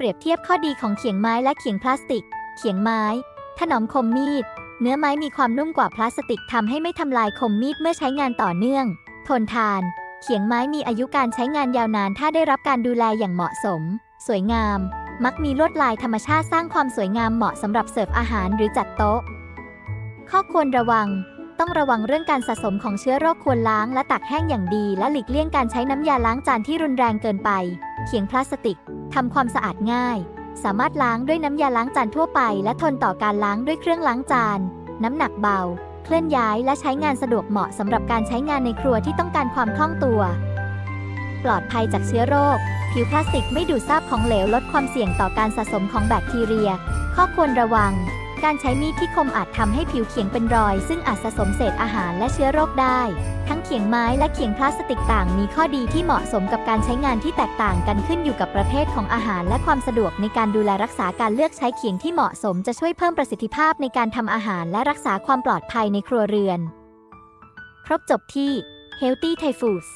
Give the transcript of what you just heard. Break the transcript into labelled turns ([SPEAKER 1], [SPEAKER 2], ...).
[SPEAKER 1] เปรียบเทียบข้อดีของเขียงไม้และเขียงพลาสติก เขียงไม้ ถนอมคมมีด เนื้อไม้มีความนุ่มกว่าพลาสติกทำให้ไม่ทำลายคมมีดเมื่อใช้งานต่อเนื่อง ทนทาน เขียงไม้มีอายุการใช้งานยาวนาน ถ้าได้รับการดูแลอย่างเหมาะสม สวยงาม มักมีลวดลายธรรมชาติสร้างความสวยงามเหมาะสำหรับเสิร์ฟอาหารหรือจัดโต๊ะ ข้อควรระวังต้องระวังเรื่องการสะสมของเชื้อโรคควรล้างและตักแห้งอย่างดี และหลีกเลี่ยงการใช้น้ำยาล้างจานที่รุนแรงเกินไป เขียงพลาสติกทำความสะอาดง่าย สามารถล้างด้วยน้ำยาล้างจานทั่วไป และทนต่อการล้างด้วยเครื่องล้างจาน น้ำหนักเบา เคลื่อนย้ายและใช้งานสะดวกเหมาะสำหรับการใช้งานในครัวที่ต้องการความคล่องตัว ปลอดภัยจากเชื้อโรค ผิวพลาสติกไม่ดูดซาบของเหลวลดความเสี่ยงต่อการสะสมของแบคทีเรีย ข้อควรระวัง การใช้มีดที่คมอาจทำให้ผิวเขียงเป็นรอย ซึ่งอาจสะสมเศษอาหารและเชื้อโรคได้ ทั้งเขียงไม้และเขียงพลาสติกต่างมีข้อดีที่เหมาะสมกับการใช้งานที่แตกต่างกันขึ้นอยู่กับประเภทของอาหาร และความสะดวกในการดูแลรักษาการเลือกใช้เขียงที่เหมาะสมจะช่วยเพิ่มประสิทธิภาพในการทำอาหารและรักษาความปลอดภัยในครัวเรือน ครบจบที่ Healthy Thai Foods